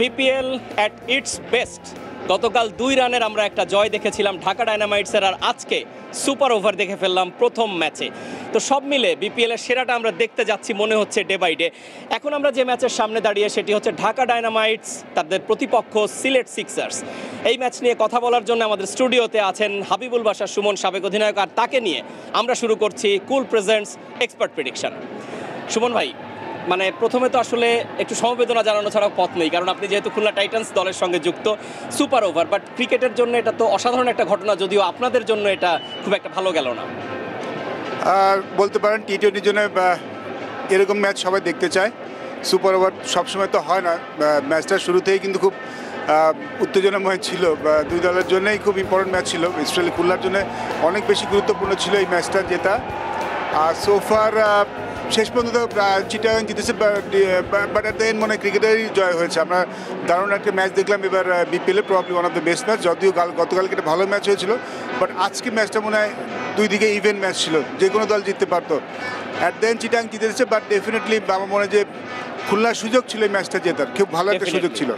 BPL at it's best গতকাল দুই রানের আমরা একটা জয় দেখেছিলাম ঢাকা ডায়নামাইটসের, আর আজকে সুপার ওভার দেখে ফেললাম প্রথম ম্যাচে। তো সব মিলে বিপিএল এর সেরাটা আমরা দেখতে যাচ্ছি মনে হচ্ছে ডে বাই ডে। এখন আমরা যে ম্যাচের সামনে দাঁড়িয়ে, সেটি হচ্ছে ঢাকা ডায়নামাইটস, তাদের প্রতিপক্ষ সিলেট সিক্সার্স। এই ম্যাচ নিয়ে কথা বলার জন্য আমাদের স্টুডিওতে আছেন হাবিবুল বাসার সুমন সাবেক অধিনায়ক। আর তাকে নিয়ে আমরা শুরু করছি cool presents expert prediction. Suman ভাই মানে প্রথমে তো আসলে একটু সমবেদনা জানানো ছাড়াও পথ নেই, কারণ আপনি যেহেতু খুলনা টাইটান্স দলের সঙ্গে যুক্ত সুপার ওভার বাট ক্রিকেটের জন্য এটা তো অসাধারণ একটা ঘটনা, যদিও আপনাদের জন্য এটা খুব একটা ভালো গেল না। বলতে পারেন টি টোয়েন্টির জন্য এরকম ম্যাচ সবাই দেখতে চায়। সুপার ওভার সবসময় তো হয় না ম্যাচটা শুরুতেই কিন্তু খুব উত্তেজনাময় ছিল দুই দলের জন্যই খুব ইম্পর্টেন্ট ম্যাচ ছিল স্পেশালি খুলনার জন্য অনেক বেশি গুরুত্বপূর্ণ ছিল এই ম্যাচটা জেতা আর সোফার শেষ পর্যন্ত চিটাগাং জিতেছে বাট এট দ্য এন্ড মনে হয় ক্রিকেটেরই জয় হয়েছে। আমরা দারুণ একটা ম্যাচ দেখলাম। এবার বিপিএলে probably one of the best match যদিও কাল গতকালকে একটা ভালো ম্যাচ হয়েছিল বাট আজকে ম্যাচটা মনে হয় দুই দিকে ইভেন্ট ম্যাচ ছিল। যে কোনো দল জিততে পারতো। অ্যাট দ্য এন্ড চিটাং জিতেছে বাট ডেফিনেটলি আমার মনে হয় যে খুলনার সুযোগ ছিল এই ম্যাচটা জেতার। খুব ভালো একটা সুযোগ ছিল।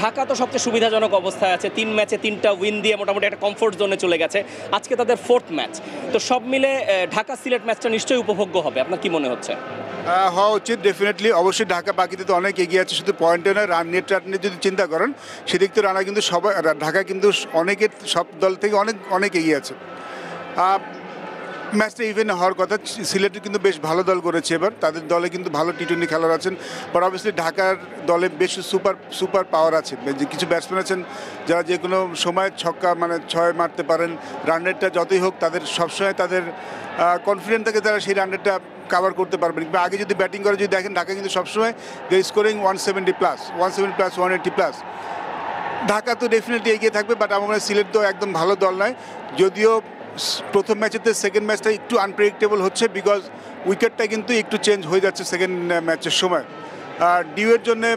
ঢাকা তো সবচেয়ে সুবিধাজনক অবস্থায় আছে। তিন ম্যাচে তিনটা উইন দিয়ে মোটামুটি একটা কমফোর্ট জোনে চলে গেছে। আজকে তাদের ফোর্থ ম্যাচ তো সব মিলে ঢাকা সিলেট ম্যাচটা নিশ্চয়ই উপভোগ্য হবে। আপনার কি মনে হচ্ছে? হওয়া উচিত ডেফিনেটলি অবশ্যই ঢাকা বাকিতে তো অনেক এগিয়ে আছে। শুধু পয়েন্টে নয় রান নেট রান নিয়ে যদি চিন্তা করেন, সেদিক থেকে রানা কিন্তু সবাই ঢাকা কিন্তু অনেকের, সব দল থেকে অনেক অনেক এগিয়ে আছে। ম্যাচটা ইভেন হওয়ার কথা সিলেটের কিন্তু বেশ ভালো দল করেছে এবার। তাদের দলে কিন্তু ভালো টি টোয়েন্টি খেলোয়াড় আছেন বাট অবভিয়াসলি ঢাকার দলে বেশ সুপার সুপার পাওয়ার আছে। কিছু ব্যাটসম্যান আছেন, যারা যে কোনো সময় ছক্কা মানে ছয় মারতে পারেন রান রেটটা যতই হোক, তাদের সবসময় তাদের কনফিডেন্ট থাকে তারা সেই রান রেটটা কাভার করতে পারবেন। কিংবা আগে যদি ব্যাটিং করে, যদি দেখেন ঢাকা কিন্তু সবসময় they scoring one seventy plus one seventy plus one eighty plus Dhaka তো ডেফিনেটলি এগিয়ে থাকবে বাট আমার মনে হয় সিলেট তো একদম ভালো দল নয়। যদিও প্রথম ম্যাচেতে সেকেন্ড ম্যাচটা একটু আনপ্রেডিক্টেবল হচ্ছে বিকজ উইকেটটা কিন্তু একটু চেঞ্জ হয়ে যাচ্ছে সেকেন্ড ম্যাচের সময়। আর ডিউয়ের জন্যে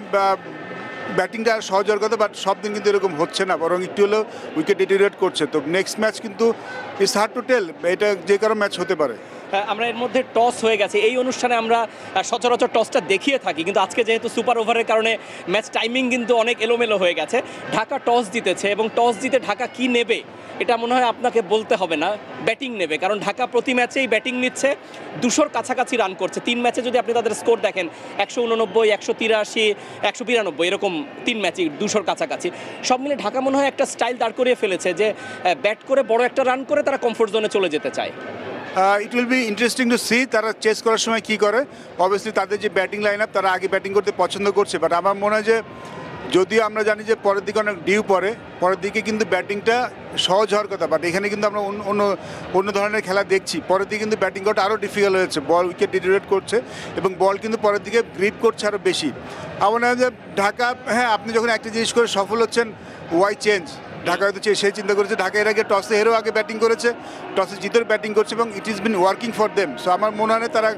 ব্যাটিংটা সহজ হওয়ার কথা বাট সব দিন কিন্তু এরকম হচ্ছে না, বরং একটু হলেও উইকেট ডিটেরিয়েট করছে। তো নেক্সট ম্যাচ কিন্তু ইটস হার্ড টু টেল এটা যে কারও ম্যাচ হতে পারে। আমরা এর মধ্যে টস হয়ে গেছে। এই অনুষ্ঠানে আমরা সচরাচর টসটা দেখিয়ে থাকি, কিন্তু আজকে যেহেতু সুপার ওভারের কারণে ম্যাচ টাইমিং কিন্তু অনেক এলোমেলো হয়ে গেছে। ঢাকা টস জিতেছে এবং টস জিতে ঢাকা কি নেবে, এটা মনে হয় আপনাকে বলতে হবে না। ব্যাটিং নেবে, কারণ ঢাকা প্রতি ম্যাচেই ব্যাটিং নিচ্ছে, দুশোর কাছাকাছি রান করছে। তিন ম্যাচে যদি আপনি তাদের স্কোর দেখেন, একশো উননব্বই, একশো তিরাশি, একশো বিরানব্বই, এরকম তিন ম্যাচই দুশোর কাছাকাছি। সব মিলে ঢাকা মনে হয় একটা স্টাইল দাঁড় করিয়ে ফেলেছে যে ব্যাট করে বড় একটা রান করে তারা কমফোর্ট জোনে চলে যেতে চায়। It will be interesting to see তারা চেস করার সময় কি করে। অবভিয়াসলি তাদের যে ব্যাটিং লাইন আপ তারা আগে ব্যাটিং করতে পছন্দ করছে। বাট আমার মনে হয় যে, যদিও আমরা জানি যে পরের দিকে অনেক ডিউ পরে পরের দিকে কিন্তু ব্যাটিংটা সহজ হওয়ার কথা। বাট এখানে কিন্তু আমরা অন্য অন্য ধরনের খেলা দেখছি। পরের দিকে কিন্তু ব্যাটিং করাটা আরও ডিফিকাল্ট হয়েছে। বল উইকেট ডিটেরিয়েট করছে এবং বল কিন্তু পরের দিকে গ্রিপ করছে আরও বেশি। আমার মনে হয় যে ঢাকা হ্যাঁ আপনি যখন একটা জিনিস করে সফল হচ্ছেন ওয়াই চেঞ্জ ঢাকা হয়তো চে- সে চিন্তা করেছে, ঢাকা এর আগে টসে হেরেও আগে ব্যাটিং করেছে, টসে জিতেও ব্যাটিং করছে এবং it is been working for them so আমার মনে হয় তারা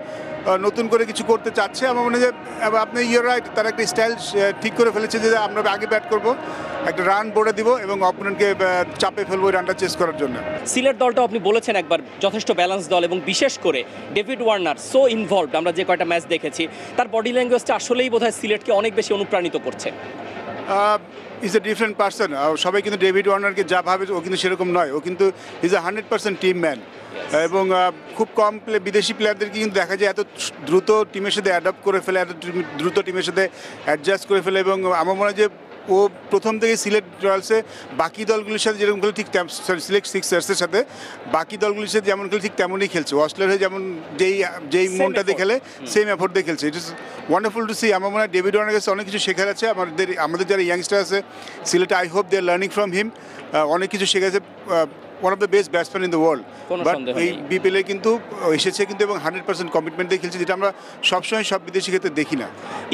নতুন করে কিছু করতে চাচ্ছে। আমার মনে হয় আপনি ইয়ে রাইট তারা একটা স্টাইল ঠিক করে ফেলেছে যে, আমরা আগে ব্যাট করব, একটা রান বোর্ডে দিব এবং অপোনেন্টকে চাপে ফেলব রানটা চেস করার জন্য। সিলেট দলটা আপনি বলেছেন একবার, যথেষ্ট ব্যালেন্স দল এবং বিশেষ করে ডেভিড ওয়ার্নার সো ইনভলভড আমরা যে কয়টা ম্যাচ দেখেছি, তার বডি ল্যাঙ্গুয়েজটা আসলেই বোধহয় সিলেটকে অনেক বেশি অনুপ্রাণিত করছে। ইজ এ ডিফারেন্ট পার্সন সবাই কিন্তু ডেভিড ওয়ার্নারকে যা ভাবে ও কিন্তু সেরকম নয়। ও কিন্তু is a hundred percent team man এবং খুব কম প্লে বিদেশি প্লেয়ারদেরকে কিন্তু দেখা যায় এত দ্রুত টিমের সাথে অ্যাডাপ্ট করে ফেলে এত দ্রুত টিমের সাথে অ্যাডজাস্ট করে ফেলে। এবং আমার মনে হয় যে ও প্রথম থেকে সিলেট রয়্যালসে বাকি দলগুলির সাথে যেরকম খেলে ঠিক সরি সিলেক্ট সিক্সার্সের সাথে বাকি দলগুলির সাথে যেমন খেলে ঠিক তেমনই খেলছে। অস্ট্রেলিয়া হয়ে যেমন যেই যেই মনটা দিয়ে খেলে সেম এফোর্ট দিয়ে খেলছে। It is wonderful to see আমার মনে হয় ডেভিড ওয়ার্নার কাছে অনেক কিছু শেখার আছে। আমাদের আমাদের যারা ইয়াংস্টার আছে সিলেটে I hope they are learning from him অনেক কিছু শেখাছে one of the best batsman in the world but এই। বিপিএলে কিন্তু এসেছে কিন্তু এবং হান্ড্রেড পার্সেন্ট কমিটমেন্ট দিয়ে খেলছে যেটা আমরা সবসময় সব বিদেশি ক্ষেত্রে দেখি না।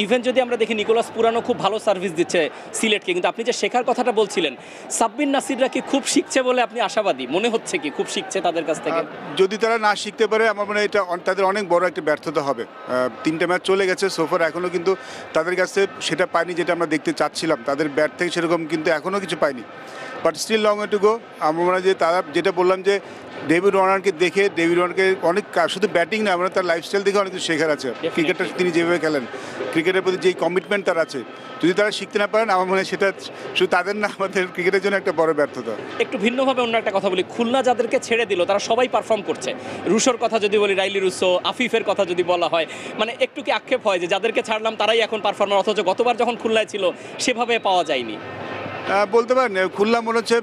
ইভেন যদি আমরা দেখি নিকোলাস পুরানো খুব ভালো সার্ভিস দিচ্ছে সিলেটকে কিন্তু আপনি যে শেখার কথাটা বলছিলেন সাব্বিন নাসিররা কি খুব শিখছে বলে আপনি আশাবাদী? মনে হচ্ছে কি খুব শিখছে তাদের কাছ থেকে? যদি তারা না শিখতে পারে আমার মনে হয় এটা তাদের অনেক বড় একটা ব্যর্থতা হবে। তিনটে ম্যাচ চলে গেছে সোফার এখনও কিন্তু তাদের কাছে সেটা পায়নি যেটা আমরা দেখতে চাচ্ছিলাম। তাদের ব্যাট থেকে সেরকম কিন্তু এখনও কিছু পাইনি but still long to go আমার মনে হয় যে তারা যেটা বললাম যে ডেভিড ওয়ার্নারকে দেখে ডেভিড ওয়ার্নারকে অনেক শুধু ব্যাটিং না আমরা তার লাইফস্টাইল দেখে অনেক কিছু শেখার আছে। ক্রিকেটটা তিনি যেভাবে খেলেন। ক্রিকেটের প্রতি যেই কমিটমেন্ট তার আছে। যদি তারা শিখতে না পারেন আমার মনে হয় সেটা শুধু তাদের না আমাদের ক্রিকেটের জন্য একটা বড় ব্যর্থতা। একটু ভিন্নভাবে অন্য একটা কথা বলি। খুলনা যাদেরকে ছেড়ে দিল তারা সবাই পারফর্ম করছে। রুশোর কথা যদি বলি রাইলি রুসো আফিফের কথা যদি বলা হয় মানে একটু কি আক্ষেপ হয় যে যাদেরকে ছাড়লাম তারাই এখন পারফর্মার অথচ গতবার যখন খুলনায় ছিল সেভাবে পাওয়া যায়নি। বলতে পারেন খুলনা মনে হচ্ছে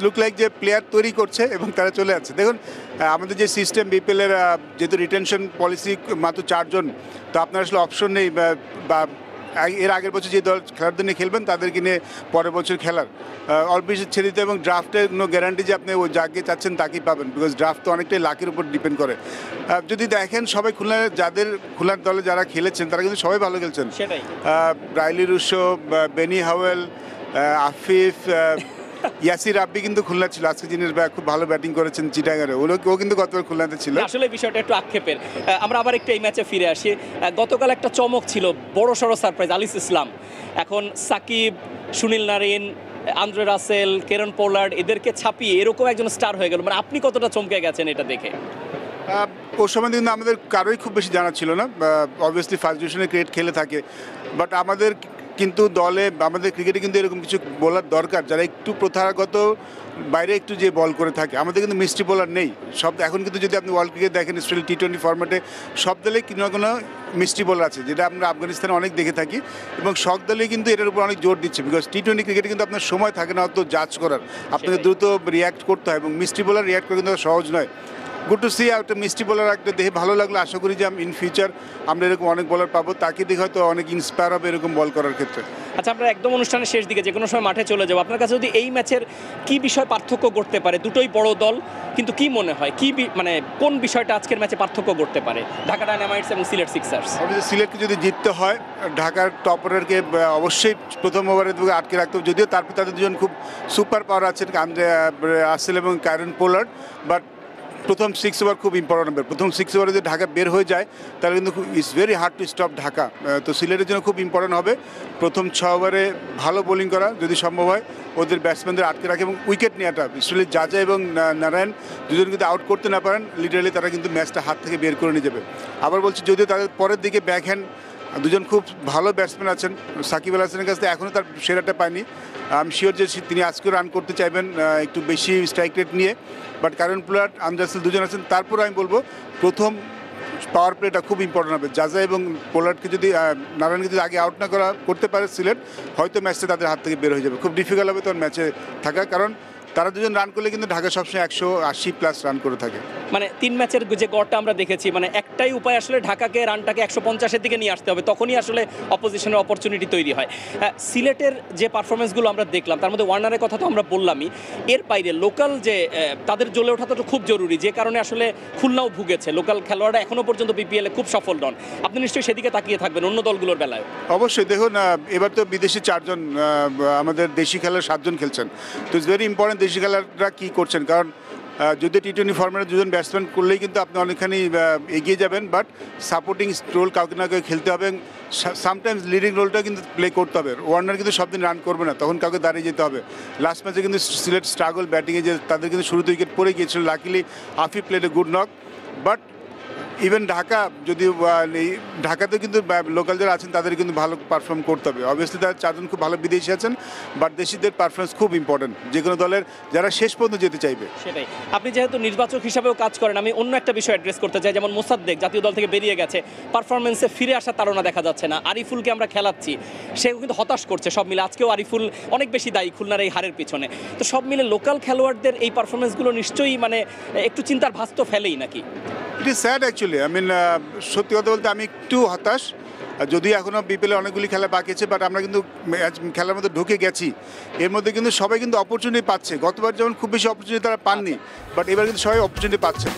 লুক লাইক যে প্লেয়ার তৈরি করছে এবং তারা চলে যাচ্ছে। দেখুন আমাদের যে সিস্টেম বিপিএলের যেহেতু রিটেনশন পলিসি মাত্র চারজন তো আপনার আসলে অপশন নেই বা- এর আগের বছর যে দল খেলাড়দের নিয়ে খেলবেন তাদেরকে নিয়ে পরের বছর খেলার। অল্প ছেড়ে দিতে এবং ড্রাফটের কোনো গ্যারান্টি যে আপনি ওই যাকে চাচ্ছেন তাকেই পাবেন বিকজ ড্রাফট তো অনেকটাই লাকের উপর ডিপেন্ড করে। যদি দেখেন সবাই খুলনা যাদের খুলনার দলে যারা খেলেছেন তারা কিন্তু সবাই ভালো খেলছেন। Rilee Rossouw Benny Howell Afif Yasir আব্বি কিন্তু খুলনা ছিল। আজকে যিনি খুব ভালো ব্যাটিং করেছেন চিটাগারে ওগুলো ও কিন্তু গতবার খুলনাতে ছিল। আসলে বিষয়টা একটু আক্ষেপের। আমরা আবার একটু এই ম্যাচে ফিরে আসি। গতকাল একটা চমক ছিল বড় সড়ো সারপ্রাইজ আলিস ইসলাম। এখন Shakib Sunil Narine Andre Russell Kieron Pollard এদেরকে ছাপিয়ে এরকম একজন স্টার হয়ে গেল। মানে আপনি কতটা চমকে গেছেন এটা দেখে? ওর সময় কিন্তু আমাদের কারোই খুব বেশি জানা ছিল না। অবভিয়াসলি ফার্স্ট ডিভিশনে ক্রিকেট খেলে থাকে। বাট আমাদের কিন্তু দলে আমাদের ক্রিকেটে কিন্তু এরকম কিছু বলার দরকার যারা একটু প্রথাগত বাইরে একটু যে বল করে থাকে। আমাদের কিন্তু মিষ্টি বোলার নেই। সব এখন কিন্তু যদি আপনি ওয়ার্ল্ড ক্রিকেট দেখেন স্পেশালি টি টোয়েন্টি ফর্ম্যাটে সব দলে কোনো না কোনো মিষ্টি বোলার আছে যেটা আমরা আফগানিস্তানে অনেক দেখে থাকি এবং সব দলেই কিন্তু এটার উপর অনেক জোর দিচ্ছে বিকজ টি টোয়েন্টি ক্রিকেটে কিন্তু আপনার সময় থাকে না অত জাজ করার। আপনাকে দ্রুত রিয়াক্ট করতে হয় এবং মিষ্টি বোলার রিয়াক্ট করে কিন্তু সহজ নয়। গুড টু সি একটা মিষ্টি বলার একটা দেহে ভালো লাগল। আশা করি যে আমি ইন ফিউচার আমরা এরকম অনেক বলার পাবো। তাকে দেখে হয়তো অনেক ইন্সপায়ার হবে এরকম বল করার ক্ষেত্রে। আচ্ছা আমরা একদম অনুষ্ঠানের শেষ দিকে যে কোনো সময় মাঠে চলে যাব। আপনার কাছে যদি এই ম্যাচের কি বিষয় পার্থক্য করতে পারে? দুটোই বড় দল কিন্তু কি মনে হয়? কি মানে কোন বিষয়টা আজকের ম্যাচে পার্থক্য করতে পারে? ঢাকা ডায়নামাইটস এবং সিলেট সিক্সার্স সিলেটকে যদি জিততে হয় ঢাকার টপ অর্ডারকে অবশ্যই প্রথম ওভারের দিকে আটকে রাখতে হবে। যদিও তারপর তাদের দুজন খুব সুপার পাওয়ার আছেন আসেল এবং কায়রন পোলার্ড বাট প্রথম সিক্স ওভার খুব ইম্পর্টেন্ট হবে প্রথম সিক্স ওভারে যদি ঢাকা বের হয়ে যায়, তাহলে কিন্তু it's very hard to stop Dhaka. তো সিলেটের জন্য খুব ইম্পর্টেন্ট হবে। প্রথম ছ ওভারে ভালো বোলিং করা যদি সম্ভব হয়। ওদের ব্যাটসম্যানদের আটকে রাখে এবং উইকেট নেওয়াটা স্পেশালি জাজা এবং নারায়ণ দুজন কিন্তু আউট করতে না পারেন। লিটারালি তারা কিন্তু ম্যাচটা হাত থেকে বের করে নিয়ে যাবে। আবার বলছি, যদিও তাদের পরের দিকে ব্যাক হ্যান্ড দুজন খুব ভালো ব্যাটসম্যান আছেন। সাকিব আল হাসানের কাছ থেকে এখনও তার সেরাটা পায়নি। আমি শিওর যে তিনি আজকেও রান করতে চাইবেন একটু বেশি স্ট্রাইক রেট নিয়ে। বাট কারণ প্লেয়ার আমজাসিল দুজন আছেন। তারপর আমি বলব, প্রথম পাওয়ার প্লেটা খুব ইম্পর্টেন্ট হবে। জাজা এবং পোলার্ডকে যদি নারায়ণকে যদি আগে আউট না করা, করতে পারে সিলেট, হয়তো ম্যাচটা তাদের হাত থেকে বের হয়ে যাবে। খুব ডিফিকাল্ট হবে তখন ম্যাচে থাকা। কারণ তারা দুজন রান করলে কিন্তু ঢাকা সবসময় একশো আশি প্লাস রান করে থাকে। মানে তিন ম্যাচের যে গড়টা আমরা দেখেছি মানে একটাই উপায় আসলে ঢাকাকে রানটাকে একশো পঞ্চাশের দিকে নিয়ে আসতে হবে, তখনই আসলে অপোজিশনের অপরচুনিটি তৈরি হয়। সিলেটের যে পারফরমেন্সগুলো আমরা দেখলাম, তার মধ্যে ওয়ার্নারের কথা তো আমরা বললামই, এর বাইরে লোকাল যে তাদের জ্বলে ওঠা তো খুব জরুরি, যে কারণে আসলে খুলনাও ভুগেছে। লোকাল খেলোয়াড়রা এখনও পর্যন্ত বিপিএলে খুব সফল নন। আপনি নিশ্চয়ই সেদিকে তাকিয়ে থাকবেন অন্য দলগুলোর বেলায়। অবশ্যই, দেখুন এবার তো বিদেশি চারজন আমাদের দেশি খেলার সাতজন খেলছেন। তো ইটস ভেরি ইম্পর্টেন্ট দেশি খেলাররা কী করছেন? কারণ যদি টি টোয়েন্টি ফর্মেটে দুজন ব্যাটসম্যান করলেই কিন্তু আপনি অনেকখানি এগিয়ে যাবেন বাট সাপোর্টিং রোল কাউকে না কাউকে খেলতে হবে সামটাইমস লিডিং রোলটা কিন্তু প্লে করতে হবে। ওয়ার্নার কিন্তু সব দিন রান করবে না, তখন কাউকে দাঁড়িয়ে যেতে হবে। লাস্ট ম্যাচে কিন্তু সিলেট স্ট্রাগল ব্যাটিংয়ে যে তাদের কিন্তু শুরুতে উইকেট পড়ে গিয়েছিল। Luckily Afif played a good knock but even Dhaka যদি ঢাকাতে কিন্তু লোকাল যারা আছেন তাদের কিন্তু ভালো পারফর্ম করতে হবে। অবভিয়াসলি তার চারজন খুব ভালো বিদেশি আছেন বাট দেশিদের পারফরমেন্স খুব ইম্পর্টেন্ট যে কোনো দলের যারা শেষ পর্যন্ত যেতে চাইবে। সেটাই। আপনি যেহেতু নির্বাচক হিসাবেও কাজ করেন, আমি অন্য একটা বিষয় অ্যাড্রেস করতে চাই, যেমন মোসাদ্দেক, জাতীয় দল থেকে বেরিয়ে গেছে। পারফরমেন্সে ফিরে আসার তাড়না দেখা যাচ্ছে না। আরিফুলকে আমরা খেলাচ্ছি। সেও কিন্তু হতাশ করছে, সব মিলে। আজকেও আরিফুল অনেক বেশি দায়ী খুলনার এই হারের পিছনে। তো সব মিলে লোকাল খেলোয়াড়দের এই পারফরমেন্সগুলো নিশ্চয়ই মানে একটু চিন্তার ভাস তো ফেলেই নাকি? It sad actually I mean সত্যি কথা বলতে আমি একটু হতাশ। যদিও এখনও বিপিএলে অনেকগুলি খেলা বাকি আছে বাট আমরা কিন্তু খেলার মধ্যে ঢুকে গেছি। এর মধ্যে কিন্তু সবাই কিন্তু অপরচুনিটি পাচ্ছে। গতবার যেমন খুব বেশি অপরচুনিটি তারা পাননি বাট এবার কিন্তু সবাই অপরচুনিটি পাচ্ছে।